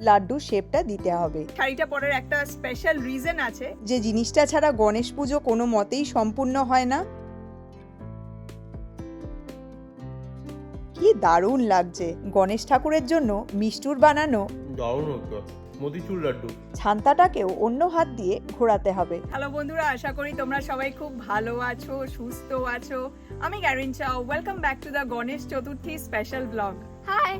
লাড্ডুর শেপটা দিতে হবে। শাড়িটা পরার একটা স্পেশাল রিজন আছে। যে জিনিসটা ছাড়া গণেশ পুজো কোনো মতেই সম্পূর্ণ হয় না। কি দারুণ লাগছে। গণেশ ঠাকুরের জন্য মিষ্টুর বানানো দারুণ হতো মতিচুর লাড্ডু। ছান্তাটাকেও অন্য হাত দিয়ে ঘোরাতে হবে। হ্যালো বন্ধুরা আশা করি তোমরা সবাই খুব ভালো আছো সুস্থ আছো। আমি গ্যারিন চাও। Welcome back to the Ganesh Chaturthi special blog hi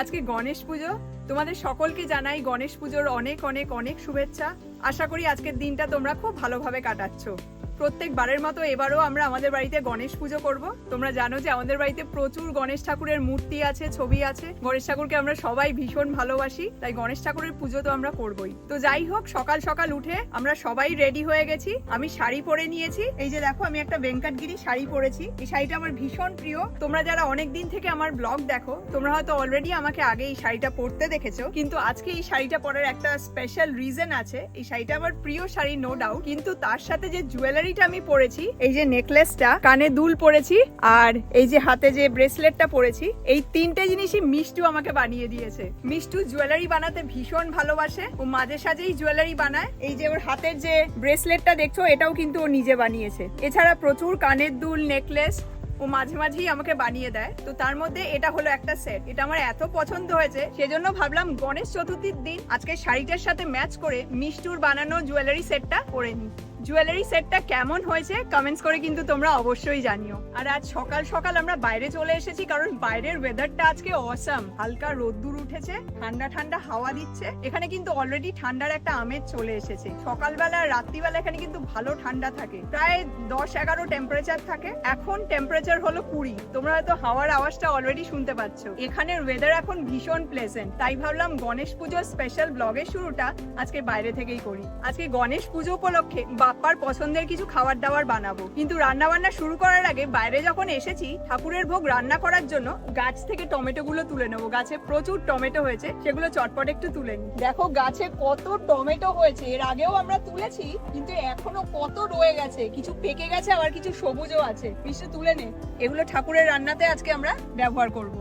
আজকে গণেশ পুজো তোমাদের সকলকে জানাই গণেশ পুজোর অনেক অনেক অনেক শুভেচ্ছা। আশা করি আজকের দিনটা তোমরা খুব ভালোভাবে কাটাচ্ছো। প্রত্যেকবারের মতো এবারও আমরা আমাদের বাড়িতে গণেশ পুজো করব। তোমরা জানো যে আমাদের বাড়িতে প্রচুর গণেশ ঠাকুরের মূর্তি আছে, ছবি আছে। গণেশ ঠাকুরকে আমরা সবাই ভীষণ ভালোবাসি, তাই গণেশ ঠাকুরের পুজো তো আমরা করবই। তো যাই হোক, সকাল সকাল উঠে আমরা সবাই রেডি হয়ে গেছি। আমি শাড়ি পরে নিয়েছি। এই যে দেখো, আমি একটা বেঙ্কাটগিরি শাড়ি পরেছি। এই শাড়িটা আমার ভীষণ প্রিয়। তোমরা যারা অনেক দিন থেকে আমার ব্লগ দেখো, তোমরা হয়তো অলরেডি আমাকে আগে এই শাড়িটা পরতে দেখেছ। কিন্তু আজকে এই শাড়িটা পরার একটা স্পেশাল রিজন আছে। এই শাড়িটা আমার প্রিয় শাড়ি নো ডাউট কিন্তু তার সাথে যে জুয়েলারিটা আমি পরেছি, এই যে নেকলেসটা কানে দুল পরেছি, আর এই যে হাতে যে ব্রেসলেটটা পরেছি, এই তিনটে জিনিসই মিষ্টু আমাকে বানিয়ে দিয়েছে। মিষ্টু জুয়েলারি বানাতে ভীষণ ভালোবাসে, ও মাঝে সাঝেই জুয়েলারি বানায়। এই যে ওর হাতের যে ব্রেসলেটটা দেখছ, এটাও কিন্তু ও নিজে বানিয়েছে। এছাড়া প্রচুর কানের দুল নেকলেস ও মাঝে মাঝেই আমাকে বানিয়ে দেয়। তো তার মধ্যে এটা হলো একটা সেট এটা আমার এত পছন্দ হয়েছে, সেজন্য ভাবলাম গণেশ চতুর্থীর দিন আজকে শাড়িটার সাথে ম্যাচ করে মিষ্টুর বানানো জুয়েলারি সেটটা পরে নিই। জুয়েলারি সেটটা কেমন হয়েছে কমেন্টস করে কিন্তু তোমরা অবশ্যই জানিও। আর আজ সকাল সকাল আমরা বাইরে চলে এসেছি কারণ বাইরের ওয়েদারটা আজকে অসাম হালকা রোদ্দুর উঠেছে, ঠান্ডা ঠান্ডা হাওয়া দিচ্ছে। এখানে কিন্তু অলরেডি ঠান্ডার একটা আমেজ চলে এসেছে। সকালবেলা আর রাত্রিবেলা এখানে কিন্তু ভালো ঠান্ডা থাকে। প্রায় দশ এগারো টেম্পারেচার থাকে। এখন টেম্পারেচার হলো কুড়ি। তোমরা হয়তো হাওয়ার আওয়াজটা অলরেডি শুনতে পাচ্ছ। এখানের ওয়েদার এখন ভীষণ প্লেজেন্ট তাই ভাবলাম গণেশ পুজোর স্পেশাল ব্লগের শুরুটা আজকে বাইরে থেকেই করি। আজকে গণেশ পুজো উপলক্ষে বাপ্পার পছন্দের কিছু খাবার দাবার বানাবো। কিন্তু রান্না বান্না শুরু করার আগে বাইরে যখন এসেছি, ঠাকুরের ভোগ রান্না করার জন্য গাছ থেকে টমেটো গুলো তুলে নেব। গাছে প্রচুর টমেটো হয়েছে, সেগুলো চটপট একটু তুলে নিই। দেখো, গাছে কত টমেটো হয়েছে, এর আগেও আমরা তুলেছি, কিন্তু এখনও কত রয়ে গেছে। কিছু পেকে গেছে, আবার কিছু সবুজও আছে। মিষ্টি তুলে নে, এগুলো ঠাকুরের রান্নাতে আজকে আমরা ব্যবহার করব।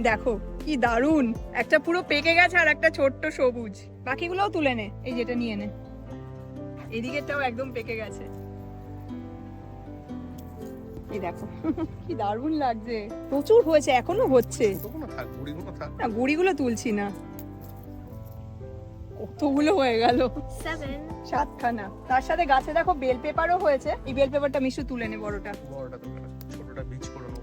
দেখো, কি দারুণ! একটা পুরো পেকে গেছে আর একটা ছোট্ট সবুজ। বাকিগুলোও তুলে নে, এই যেটা নিয়ে নে। এদিকেরটাও একদম পেকে গেছে। এই দেখো কি দারুণ লাগছে। প্রচুর হয়েছে এখনও হচ্ছে। না গুড়িগুলো তুলছি না। কতগুলো হয়ে গেল। সাতখানা। তার সাথে গাছে দেখো বেল পেপারও হয়েছে। এই বেল পেপারটা মিশু তুলে নে বড়টা। বড়টা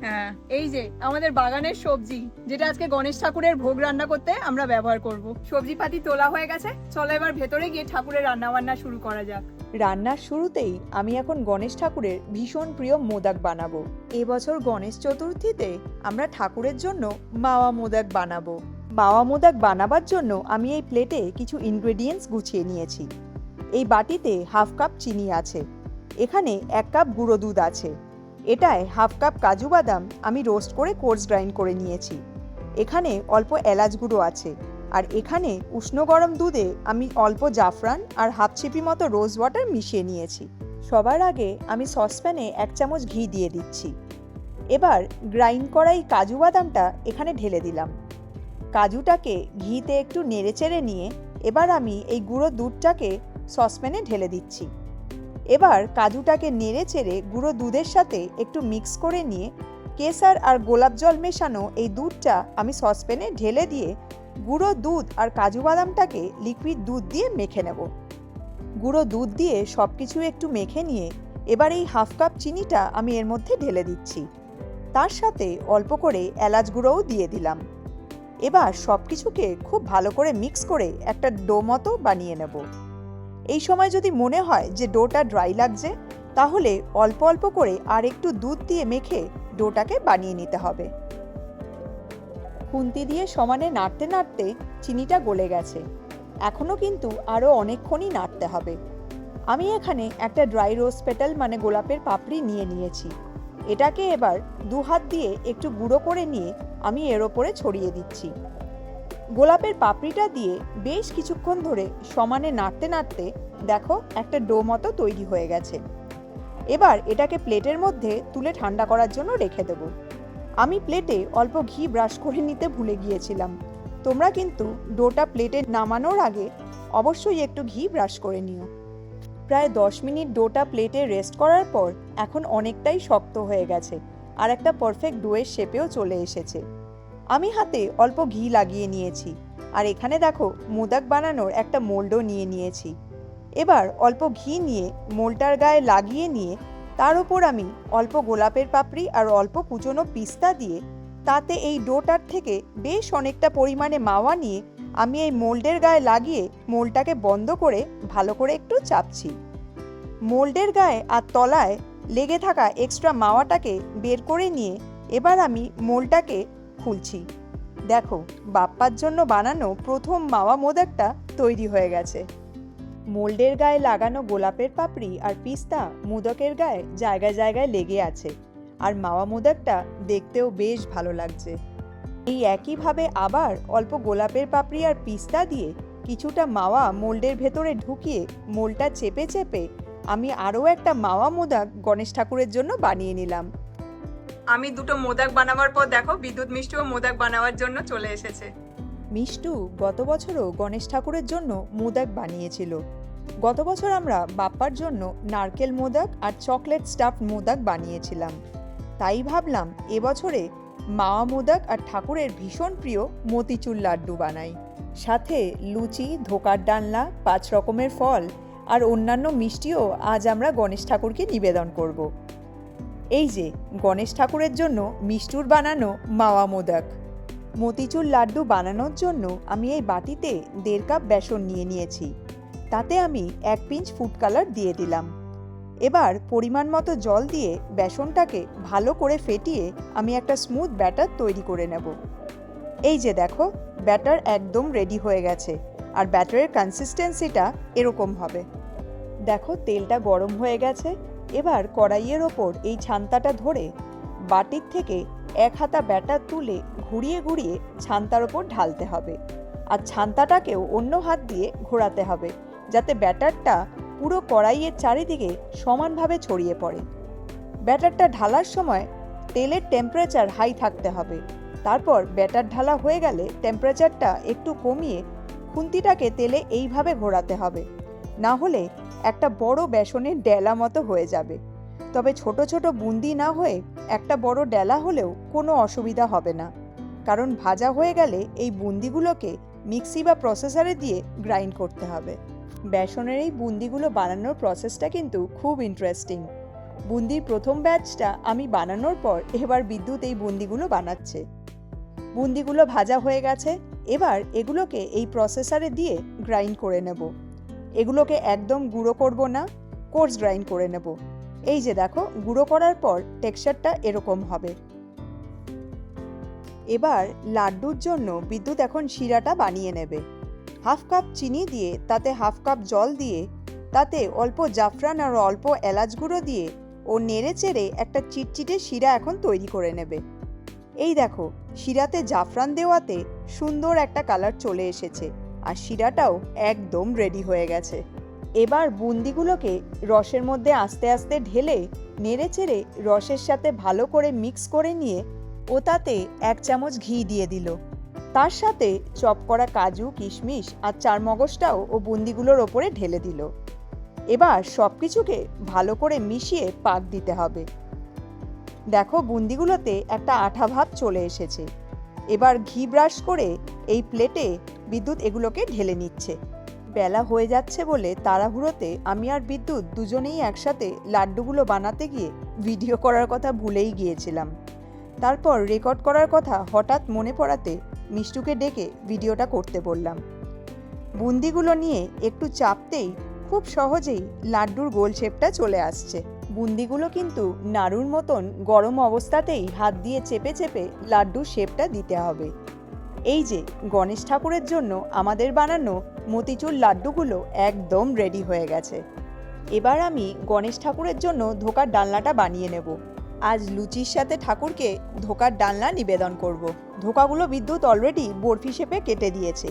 হ্যাঁ এই যে আমাদের বাগানের সবজি, যেটা আজকে গণেশ ঠাকুরের ভোগ রান্না করতে আমরা ব্যবহার করব। সবজি পাতি তোলা হয়ে গেছে, চলো এবার ভেতরে গিয়ে ঠাকুরের রান্না বান্না শুরু করা যাক। রান্নার শুরুতেই আমি এখন গণেশ ঠাকুরের ভীষণ প্রিয় মোদক বানাবো। এবছর গণেশ চতুর্থীতে আমরা ঠাকুরের জন্য মাওয়া মোদক বানাবো। মাওয়া মোদক বানাবার জন্য আমি এই প্লেটে কিছু ইনগ্রেডিয়েন্টস গুছিয়ে নিয়েছি। এই বাটিতে হাফ কাপ চিনি আছে। এখানে এক কাপ গুঁড়ো দুধ আছে। এটায় হাফ কাপ কাজু বাদাম আমি রোস্ট করে কোর্স গ্রাইন্ড করে নিয়েছি। এখানে অল্প এলাচ গুঁড়ো আছে। আর এখানে উষ্ণ গরম দুধে আমি অল্প জাফরান আর হাফ চিপি মতো রোজ ওয়াটার মিশিয়ে নিয়েছি। সবার আগে আমি সসপ্যানে এক চামচ ঘি দিয়ে দিচ্ছি। এবার গ্রাইন্ড করা এই কাজু বাদামটা এখানে ঢেলে দিলাম। কাজুটাকে ঘিতে একটু নেড়েচেড়ে নিয়ে এবার আমি এই গুঁড়ো দুধটাকে সসপ্যানে ঢেলে দিচ্ছি। এবার কাজুটাকে নেড়ে চেড়ে গুঁড়ো দুধের সাথে একটু মিক্স করে নিয়ে কেসার আর গোলাপ জল মেশানো এই দুধটা আমি সসপ্যানে ঢেলে দিয়ে গুঁড়ো দুধ আর কাজু বাদামটাকে লিকুইড দুধ দিয়ে মেখে নেব। গুঁড়ো দুধ দিয়ে সব কিছু একটু মেখে নিয়ে এবার এই হাফ কাপ চিনিটা আমি এর মধ্যে ঢেলে দিচ্ছি। তার সাথে অল্প করে এলাচ গুঁড়োও দিয়ে দিলাম। এবার সব কিছুকে খুব ভালো করে মিক্স করে একটা ডো মতো বানিয়ে নেব। এই সময় যদি মনে হয় যে ডোটা ড্রাই লাগছে, তাহলে অল্প অল্প করে আর একটু দুধ দিয়ে মেখে ডোটাকে বানিয়ে নিতে হবে। খুন্তি দিয়ে সমানে নাড়তে নাড়তে চিনিটা গলে গেছে। এখনও কিন্তু আরও অনেকক্ষণই নাড়তে হবে। আমি এখানে একটা ড্রাই রোজ পেটাল মানে গোলাপের পাপড়ি নিয়ে নিয়েছি। এটাকে এবার দু হাত দিয়ে একটু গুঁড়ো করে নিয়ে আমি এর ওপরে ছড়িয়ে দিচ্ছি। গোলাপের পাপড়িটা দিয়ে বেশ কিছুক্ষণ ধরে সমানে নাড়তে নাড়তে দেখো একটা ডো মতো তৈরি হয়ে গেছে। এবার এটাকে প্লেটের মধ্যে তুলে ঠান্ডা করার জন্য রেখে দেব। আমি প্লেটে অল্প ঘি ব্রাশ করে নিতে ভুলে গিয়েছিলাম। তোমরা কিন্তু ডোটা প্লেটে নামানোর আগে অবশ্যই একটু ঘি ব্রাশ করে নিও। প্রায় দশ মিনিট ডোটা প্লেটে রেস্ট করার পর এখন অনেকটাই শক্ত হয়ে গেছে আর একটা পারফেক্ট ডোয়ের শেপেও চলে এসেছে। আমি হাতে অল্প ঘি লাগিয়ে নিয়েছি। আর এখানে দেখো, মোদাক বানানোর একটা মোল্ডও নিয়ে নিয়েছি। এবার অল্প ঘি নিয়ে মোলটার গায়ে লাগিয়ে নিয়ে তার উপর আমি অল্প গোলাপের পাপড়ি আর অল্প কুচনো পিস্তা দিয়ে তাতে এই ডোটার থেকে বেশ অনেকটা পরিমাণে মাওয়া নিয়ে আমি এই মোল্ডের গায়ে লাগিয়ে মোলটাকে বন্ধ করে ভালো করে একটু চাপছি। মোল্ডের গায়ে আর তলায় লেগে থাকা এক্সট্রা মাওয়াটাকে বের করে নিয়ে এবার আমি মোল্ডটাকে খুলছি। দেখো, বাপ্পার জন্য বানানো প্রথম মাওয়া মোদকটা তৈরি হয়ে গেছে। মোল্ডের গায়ে লাগানো গোলাপের পাপড়ি আর পিস্তা মোদকের গায়ে জায়গায় জায়গায় লেগে আছে। আর মাওয়া মোদকটা দেখতেও বেশ ভালো লাগছে। এই একইভাবে আবার অল্প গোলাপের পাপড়ি আর পিস্তা দিয়ে কিছুটা মাওয়া মোল্ডের ভেতরে ঢুকিয়ে মোলটা চেপে চেপে আমি আরও একটা মাওয়া মোদক গণেশ ঠাকুরের জন্য বানিয়ে নিলাম। আমি দুটো মোদক বানাবার পর দেখো বিদ্যুৎ মিষ্টিও মোদক বানাবার জন্য চলে এসেছে। মিষ্টু গত বছরও গণেশ ঠাকুরের জন্য মোদক বানিয়েছিল। গত বছর আমরা বাপ্পার জন্য নারকেল মোদক আর চকলেট স্টাফ মোদক বানিয়েছিলাম। তাই ভাবলাম এবছরে মাওয়া মোদক আর ঠাকুরের ভীষণ প্রিয় মতিচুর লাড্ডু বানাই। সাথে লুচি, ধোকার ডালনা, পাঁচ রকমের ফল আর অন্যান্য মিষ্টিও আজ আমরা গণেশ ঠাকুরকে নিবেদন করব। এই যে, গণেশ ঠাকুরের জন্য মিষ্টুর বানানো মাওয়া মোদক। মতিচুর লাড্ডু বানানোর জন্য আমি এই বাটিতে দেড় কাপ বেসন নিয়ে নিয়েছি। তাতে আমি এক পিঞ্চ ফুড কালার দিয়ে দিলাম। এবার পরিমাণ মতো জল দিয়ে বেসনটাকে ভালো করে ফেটিয়ে আমি একটা স্মুথ ব্যাটার তৈরি করে নেব। এই যে দেখো, ব্যাটার একদম রেডি হয়ে গেছে আর ব্যাটারের কনসিস্টেন্সিটা এরকম হবে। দেখো, তেলটা গরম হয়ে গেছে। এবার কড়াইয়ের ওপর এই ছান্তাটা ধরে বাটির থেকে এক হাতা ব্যাটার তুলে ঘুরিয়ে ঘুরিয়ে ছান্তার ওপর ঢালতে হবে। আর ছান্তাটাকেও অন্য হাত দিয়ে ঘোরাতে হবে যাতে ব্যাটারটা পুরো কড়াইয়ের চারিদিকে সমানভাবে ছড়িয়ে পড়ে। ব্যাটারটা ঢালার সময় তেলের টেম্পারেচার হাই থাকতে হবে। তারপর ব্যাটার ঢালা হয়ে গেলে টেম্পারেচারটা একটু কমিয়ে খুন্তিটাকে তেলে এইভাবে ঘোরাতে হবে। না হলে একটা বড় বেসনের ডেলা মতো হয়ে যাবে। তবে ছোট ছোট বুন্দি না হয়ে একটা বড় ডেলা হলেও কোনো অসুবিধা হবে না। কারণ ভাজা হয়ে গেলে এই বুন্দিগুলোকে মিক্সি বা প্রসেসারে দিয়ে গ্রাইন্ড করতে হবে। বেসনের এই বুন্দিগুলো বানানোর প্রসেসটা কিন্তু খুব ইন্টারেস্টিং। বুন্দির প্রথম ব্যাচটা আমি বানানোর পর এবার বিদ্যুৎ এই বুন্দিগুলো বানাচ্ছে। বুন্দিগুলো ভাজা হয়ে গেছে, এবার এগুলোকে এই প্রসেসারে দিয়ে গ্রাইন্ড করে নেব। এগুলোকে একদম গুঁড়ো করব না, কোর্স গ্রাইন্ড করে নেব। এই যে দেখো, গুঁড়ো করার পর টেক্সচারটা এরকম হবে। এবার লাড্ডুর জন্য বিদ্যুৎ এখন শিরাটা বানিয়ে নেবে। হাফ কাপ চিনি দিয়ে, তাতে হাফ কাপ জল দিয়ে, তাতে অল্প জাফরান আর অল্প এলাচ গুঁড়ো দিয়ে ও নেড়ে চেড়ে একটা চিটচিটে শিরা এখন তৈরি করে নেবে। এই দেখো, শিরাতে জাফরান দেওয়াতে সুন্দর একটা কালার চলে এসেছে। আর শিরাটাও একদম রেডি হয়ে গেছে। এবার বুন্দিগুলোকে রসের মধ্যে আস্তে আস্তে ঢেলে, নেড়ে চেড়ে রসের সাথে ভালো করে মিক্স করে নিয়ে ও তাতে এক চামচ ঘি দিয়ে দিল। তার সাথে চপ করা কাজু, কিশমিশ আর চারমগজটাও ও বুন্দিগুলোর ওপরে ঢেলে দিল। এবার সব কিছুকে ভালো করে মিশিয়ে পাক দিতে হবে। দেখো বুন্দিগুলোতে একটা আঠা ভাব চলে এসেছে। এবার ঘি ব্রাশ করে এই প্লেটে বিদ্যুৎ এগুলোকে ঢেলে নিচ্ছে। বেলা হয়ে যাচ্ছে বলে তাড়াহুড়োতে আমি আর বিদ্যুৎ দুজনেই একসাথে লাড্ডুগুলো বানাতে গিয়ে ভিডিও করার কথা ভুলেই গিয়েছিলাম। তারপর রেকর্ড করার কথা হঠাৎ মনে পড়াতে মিষ্টুকে ডেকে ভিডিওটা করতে বললাম। বুন্দিগুলো নিয়ে একটু চাপতেই খুব সহজেই লাড্ডুর গোল শেপটা চলে আসছে। বুন্দিগুলো কিন্তু নাড়ুর মতন গরম অবস্থাতেই হাত দিয়ে চেপে চেপে লাড্ডুর শেপটা দিতে হবে। এই যে গণেশ ঠাকুরের জন্য আমাদের বানানো মতিচুর লাড্ডুগুলো একদম রেডি হয়ে গেছে। এবার আমি গণেশ ঠাকুরের জন্য ধোকার ডালনাটা বানিয়ে নেব। আজ লুচির সাথে ঠাকুরকে ধোকার ডালনা নিবেদন করব। ধোকাগুলো বিদ্যুৎ অলরেডি বরফি শেপে কেটে দিয়েছে।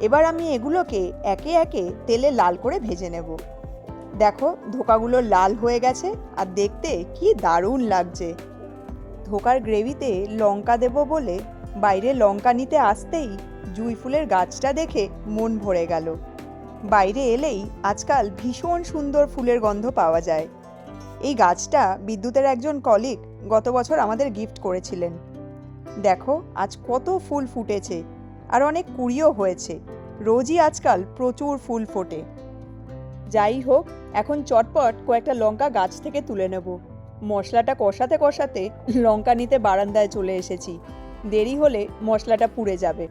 এবার আমি এগুলোকে একে একে তেলে লাল করে ভেজে নেব। দেখো ধোকাগুলো লাল হয়ে গেছে আর দেখতে কি দারুণ লাগছে। ধোকার গ্রেভিতে লঙ্কা দেব বলে বাইরে লঙ্কা নিতে আসতেই জুঁই ফুলের গাছটা দেখে মন ভরে গেল। বাইরে এলেই আজকাল ভীষণ সুন্দর ফুলের গন্ধ পাওয়া যায়। এই গাছটা বিদ্যুতের একজন কলিগ গত বছর আমাদের গিফট করেছিলেন। দেখো, আজ কত ফুল ফুটেছে আর অনেক কুড়িও হয়েছে। রোজই আজকাল প্রচুর ফুল ফোটে। যাই হোক, এখন চটপট কয়েকটা লঙ্কা গাছ থেকে তুলে নেব। মশলাটা কষাতে কষাতে লঙ্কা নিতে বারান্দায় চলে এসেছি। দেরি হলে মশলাটা পুড়ে যাবে।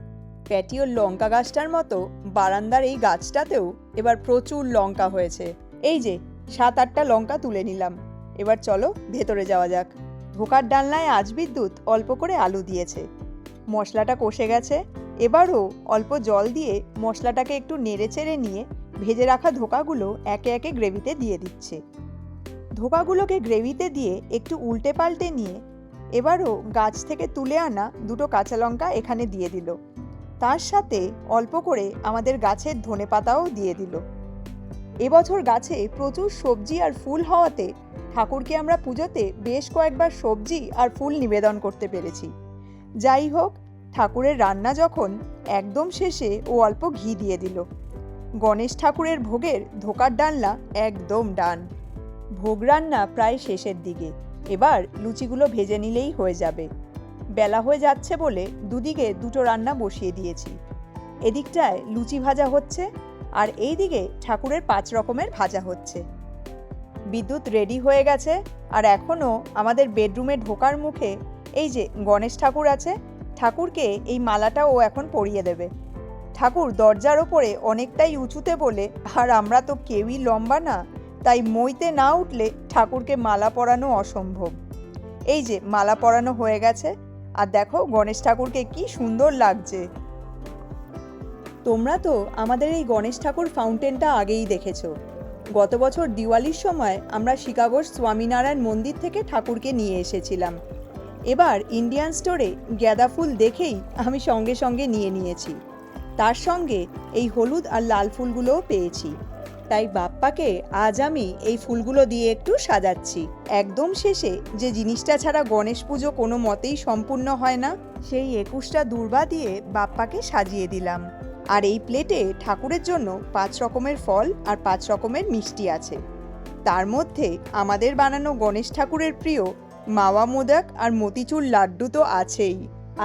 প্যাটিওর লঙ্কা গাছটার মতো বারান্দার এই গাছটাতেও এবার প্রচুর লঙ্কা হয়েছে। এই যে, সাত আটটা লঙ্কা তুলে নিলাম। এবার চলো ভেতরে যাওয়া যাক। ধোকার ডালনায় আজ বিদ্যুৎ অল্প করে আলু দিয়েছে। মশলাটা কষে গেছে। এবারও অল্প জল দিয়ে মশলাটাকে একটু নেড়ে চেড়ে নিয়ে ভেজে রাখা ধোকাগুলো একে একে গ্রেভিতে দিয়ে দিচ্ছে। ধোকাগুলোকে গ্রেভিতে দিয়ে একটু উল্টে পাল্টে নিয়ে এবারও গাছ থেকে তুলে আনা দুটো কাঁচা লঙ্কা এখানে দিয়ে দিল। তার সাথে অল্প করে আমাদের গাছের ধনে পাতাও দিয়ে দিল। এবছর গাছে প্রচুর সবজি আর ফুল হওয়াতে ঠাকুরকে আমরা পুজোতে বেশ কয়েকবার সবজি আর ফুল নিবেদন করতে পেরেছি। যাই হোক, ঠাকুরের রান্না যখন একদম শেষে ও অল্প ঘি দিয়ে দিল। গণেশ ঠাকুরের ভোগের ধোকার ডালনা একদম ডান। ভোগ রান্না প্রায় শেষের দিকে। এবার লুচিগুলো ভেজে নিলেই হয়ে যাবে। বেলা হয়ে যাচ্ছে বলে দুদিকে দুটো রান্না বসিয়ে দিয়েছি। এদিকটায় লুচি ভাজা হচ্ছে আর এইদিকে ঠাকুরের পাঁচ রকমের ভাজা হচ্ছে। বিদ্যুৎ রেডি হয়ে গেছে আর এখনও আমাদের বেডরুমে ঢোকার মুখে এই যে গণেশ ঠাকুর আছে, ঠাকুরকে এই মালাটা ও এখন পরিয়ে দেবে। ঠাকুর দরজার ওপরে অনেকটাই উঁচুতে বলে, আর আমরা তো কেউই লম্বা না তাই মইতে না উঠলে ঠাকুরকে মালা পরানো অসম্ভব। এই যে, মালা পরানো হয়ে গেছে। আর দেখো, গণেশ ঠাকুরকে কি সুন্দর লাগছে। তোমরা তো আমাদের এই গণেশ ঠাকুর ফাউন্টেনটা আগেই দেখেছ। গত বছর দিওয়ালির সময় আমরা শিকাগোর স্বামীনারায়ণ মন্দির থেকে ঠাকুরকে নিয়ে এসেছিলাম। এবার ইন্ডিয়ান স্টোরে গ্যাদা ফুল দেখেই আমি সঙ্গে সঙ্গে নিয়ে নিয়েছি। তার সঙ্গে এই হলুদ আর লাল ফুলগুলোও পেয়েছি। তাই বাপ্পাকে আজ আমি এই ফুলগুলো দিয়ে একটু সাজাচ্ছি। একদম শেষে যে জিনিসটা ছাড়া গণেশ পুজো কোনো মতেই সম্পূর্ণ হয় না, সেই একুশটা দূর্বা দিয়ে বাপ্পাকে সাজিয়ে দিলাম। আর এই প্লেটে ঠাকুরের জন্য পাঁচ রকমের ফল আর পাঁচ রকমের মিষ্টি আছে। তার মধ্যে আমাদের বানানো গণেশ ঠাকুরের প্রিয় মাওয়া মোদক আর মতিচুর লাড্ডু তো আছেই।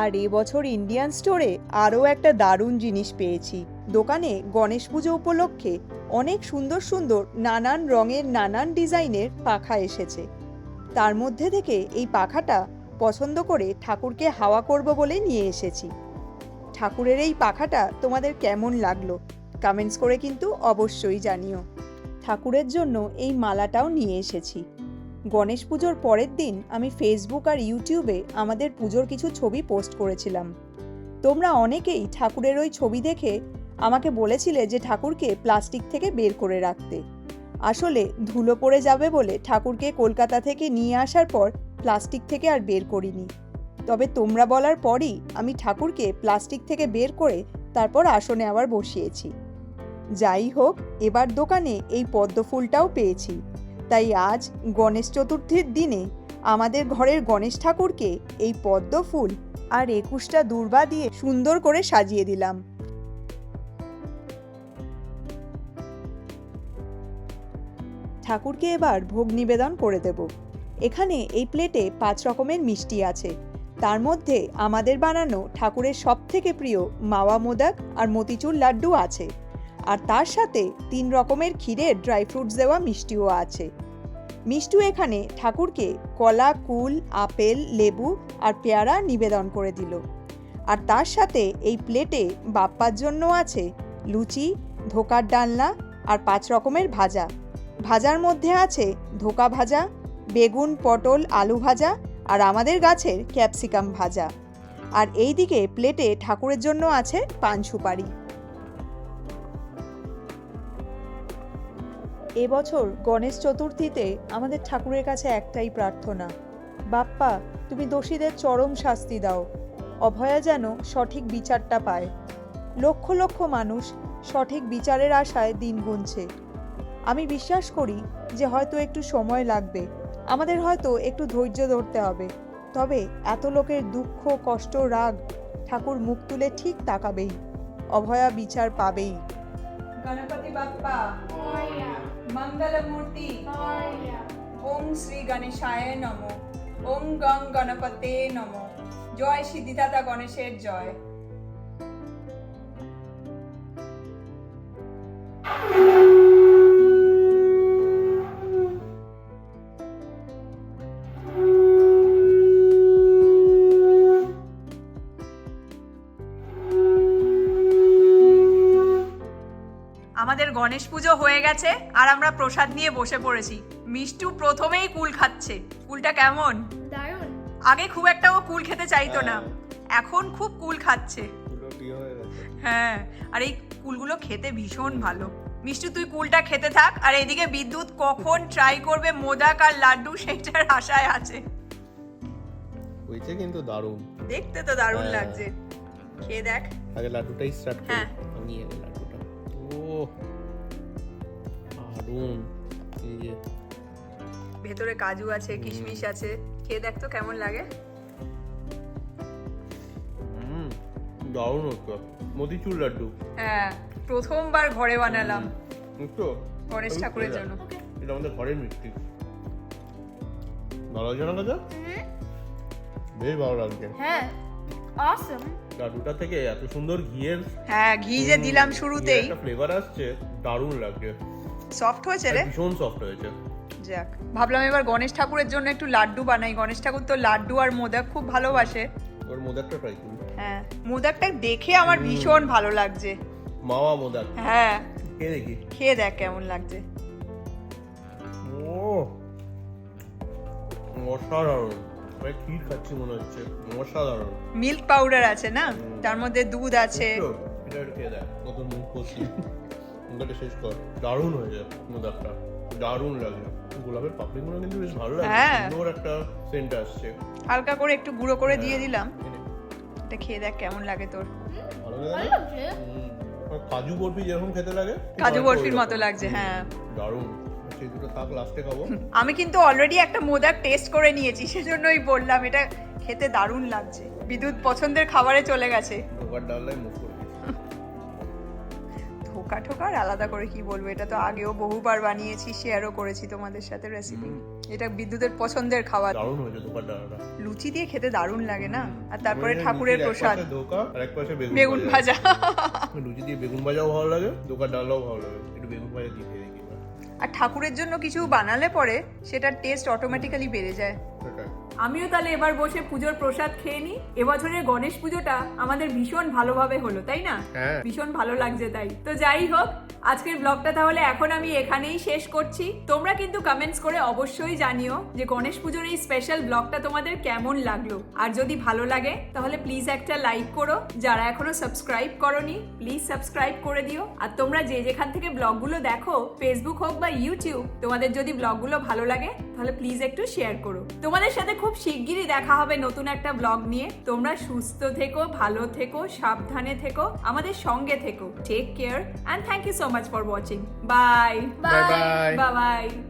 আর এবছর ইন্ডিয়ান স্টোরে আরও একটা দারুণ জিনিস পেয়েছি। দোকানে গণেশ পুজো উপলক্ষে অনেক সুন্দর সুন্দর নানান রঙের নানান ডিজাইনের পাখা এসেছে। তার মধ্যে থেকে এই পাখাটা পছন্দ করে ঠাকুরকে হাওয়া করব বলে নিয়ে এসেছি। ঠাকুরের এই পাখাটা তোমাদের কেমন লাগল? কমেন্টস করে কিন্তু অবশ্যই জানিও। ঠাকুরের জন্য এই মালাটাও নিয়ে এসেছি। গণেশ পুজোর পরের দিন আমি ফেসবুক আর ইউটিউবে আমাদের পুজোর কিছু ছবি পোস্ট করেছিলাম। তোমরা অনেকেই ঠাকুরের ওই ছবি দেখে আমাকে বলেছিলে যে ঠাকুরকে প্লাস্টিক থেকে বের করে রাখতে। আসলে ধুলো পড়ে যাবে বলে ঠাকুরকে কলকাতা থেকে নিয়ে আসার পর প্লাস্টিক থেকে আর বের করিনি। তবে তোমরা বলার পরই আমি ঠাকুরকে প্লাস্টিক থেকে বের করে তারপর আসনে আবার বসিয়েছি। যাই হোক, এবার দোকানে এই পদ্ম ফুলটাও পেয়েছি। তাই আজ গণেশ চতুর্থীর দিনে আমাদের ঘরের গণেশ ঠাকুরকে এই পদ্ম ফুল আর একুশটা দূর্বা দিয়ে সুন্দর করে সাজিয়ে দিলাম। ঠাকুরকে এবার ভোগ নিবেদন করে দেব। এখানে এই প্লেটে পাঁচ রকমের মিষ্টি আছে। তার মধ্যে আমাদের বানানো ঠাকুরের সব থেকে প্রিয় মাওয়া মোদক আর মতিচুর লাড্ডু আছে। আর তার সাথে তিন রকমের ক্ষীরের ড্রাই ফ্রুটস দেওয়া মিষ্টিও আছে। মিষ্টু এখানে ঠাকুরকে কলা, কুল, আপেল, লেবু আর পেয়ারা নিবেদন করে দিল। আর তার সাথে এই প্লেটে বাপ্পার জন্য আছে লুচি, ধোকার ডালনা আর পাঁচ রকমের ভাজা। ভাজার মধ্যে আছে ধোকা ভাজা, বেগুন, পটল, আলু ভাজা আর আমাদের গাছের ক্যাপসিকাম ভাজা। আর এই দিকে প্লেটে ঠাকুরের জন্য আছে পান সুপারি। এবছর গণেশ চতুর্থীতে আমাদের ঠাকুরের কাছে একটাই প্রার্থনা, বাপ্পা, তুমি দোষীদের চরম শাস্তি দাও। অভয়া যেন সঠিক বিচারটা পায়। লক্ষ লক্ষ মানুষ সঠিক বিচারের আশায় দিন গুনছে। আমি বিশ্বাস করি যে হয়তো একটু সময় লাগবে। আমাদের হয়তো একটু ধৈর্য ধরতে হবে। তবে এত লোকের দুঃখ কষ্ট রাগ ঠাকুর মুখ তুলে ঠিক তাকাবেই। অভয়া বিচার পাবেই। গণপতি বাপ্পা। মঙ্গলমূর্তি। ওম শ্রী গণেশায় নম। ওম গং গণপতে নম। জয় সিদ্ধিদাতা গণেশের জয়। গণেশ পুজো হয়ে গেছে আর আমরা প্রসাদ নিয়ে বসে পড়েছি। মিষ্টু প্রথমেই কুল খাচ্ছে। কুলটা কেমন? দারুণ। আগে খুব একটা ও কুল খেতে চাইতো না। এখন খুব কুল খাচ্ছে। হয়ে আর এই কুলগুলো খেতে ভীষণ ভালো। মিষ্টু তুই কুলটা খেতে থাক। আর এদিকে বিদ্যুৎ কখন ট্রাই করবে মোদাক আর লাড্ডু সেটার আশায় আছে। হয়েছে কিন্তু দারুণ। দেখতে তো দারুণ হ্যাঁ। লাগছে। খেয়ে দেখ। আগে লাড্ডুটাই স্টার্ট করি। হ্যাঁ। আমি আগে লাড্ডুটা। ও দারুণ এই যে। ভেতরে কাজু আছে কিশমিশ আছে। খেয়ে দেখ তো কেমন লাগে। হুম দারুণ হতো মোতিচুর লাড্ডু। হ্যাঁ প্রথমবার ঘরে বানালাম। বুঝছ গণেশ ঠাকুরের জন্য। এটা আমাদের ঘরের মিষ্টি। ভালো লাগছে না কাজা? বেশ ভালো লাগছে। হ্যাঁ অসম লাড্ডুটা থেকে এত সুন্দর ঘিয়ের হ্যাঁ ঘি যে দিলাম শুরুতেই। একটা ফ্লেভার আসছে দারুণ লাগছে। সফট হয়েছে রে? ভীষণ সফট হয়েছে। যাক। ভাবলাম এবার গণেশ ঠাকুরের জন্য একটু লাড্ডু বানাই। গণেশ ঠাকুর তো লাড্ডু আর মোদক খুব ভালোবাসে। ওর মোদাকটা ট্রাই হ্যাঁ মোদকটা দেখে আমার ভীষণ ভালো লাগছে। মাওয়া মোদাক। হ্যাঁ। কে দেখি। খেয়ে দেখ কেমন লাগছে। ও অসাধারণ। মানে ক্ষীর খাচ্ছি মনে হচ্ছে। অসাধারণ। মিল্ক পাউডার আছে না? তার মধ্যে দুধ আছে। এটা খেয়ে দেখ নতুন মুখ করছি মুখটা শেষ কর। দারুণ হয়েছে মোদাকটা দারুণ লাগে গোলাপের পাপড়িগুলো কিন্তু বেশ ভালো লাগে হ্যাঁ। সুন্দর একটা সেন্ট আসছে। হালকা করে একটু গুঁড়ো করে দিয়ে হ্যাঁ। দিলাম এটা খেয়ে দেখ কেমন লাগে তোর। ভালো লাগে? কাজু বরফি যেরকম খেতে লাগে কাজু বরফির মতো লাগছে, হ্যাঁ। দারুণ। সেই দুটো থাক লাস্টে খাব। আমি কিন্তু অলরেডি একটা মোদক টেস্ট করে নিয়েছি সেজন্যই বললাম এটা খেতে দারুণ লাগছে। বিদ্যুৎ পছন্দের খাবারে চলে গেছে। দিয়েছি। ধোকা ঠোকার আলাদা করে কি বলব? এটা তো আগেও বহুবার বানিয়েছি শেয়ারও করেছি তোমাদের সাথে রেসিপি এটা বিদ্যুতের পছন্দের খাবার। দারুণ হয়েছে ঢোকার লুচি দিয়ে খেতে দারুণ লাগে না? আর তারপরে ঠাকুরের প্রসাদ। আর এক পাশে বেগুন ভাজা। লুচি দিয়ে বেগুন ভাজাও ভালো লাগে ধোকার ডালটাও ভালো লাগে। একটু বেগুন ভাজা দিয়ে আর ঠাকুরের জন্য কিছু বানালে পরে সেটার টেস্ট অটোমেটিক্যালি বেড়ে যায়। আমিও তাহলে এবার বসে পুজোর প্রসাদ খেয়ে নিই। এবছরের গণেশ পুজোটা আমাদের ভীষণ ভালোভাবে হলো তাই না? হ্যাঁ। ভীষণ ভালো লাগছে তাই। তো যাই হোক আজকের ব্লগটা তাহলে এখন আমি এখানেই শেষ করছি। তোমরা কিন্তু কমেন্টস করে অবশ্যই জানিও যে গণেশ পুজোর এই স্পেশাল ব্লগটা তোমাদের কেমন লাগল। আর যদি ভালো লাগে তাহলে প্লিজ একটা লাইক করো। যারা এখনও সাবস্ক্রাইব করনি প্লিজ সাবস্ক্রাইব করে দিও। আর তোমরা যে যেখান থেকে ব্লগগুলো দেখো ফেসবুক হোক বা ইউটিউব তোমাদের যদি ব্লগগুলো ভালো লাগে তাহলে প্লিজ একটু শেয়ার করো। তোমাদের সাথে খুব শিগগিরই দেখা হবে নতুন একটা ব্লগ নিয়ে। তোমরা সুস্থ থেকো ভালো থেকো সাবধানে থেকো আমাদের সঙ্গে থেকো। Take care and thank you so much for watching bye bye. Bye bye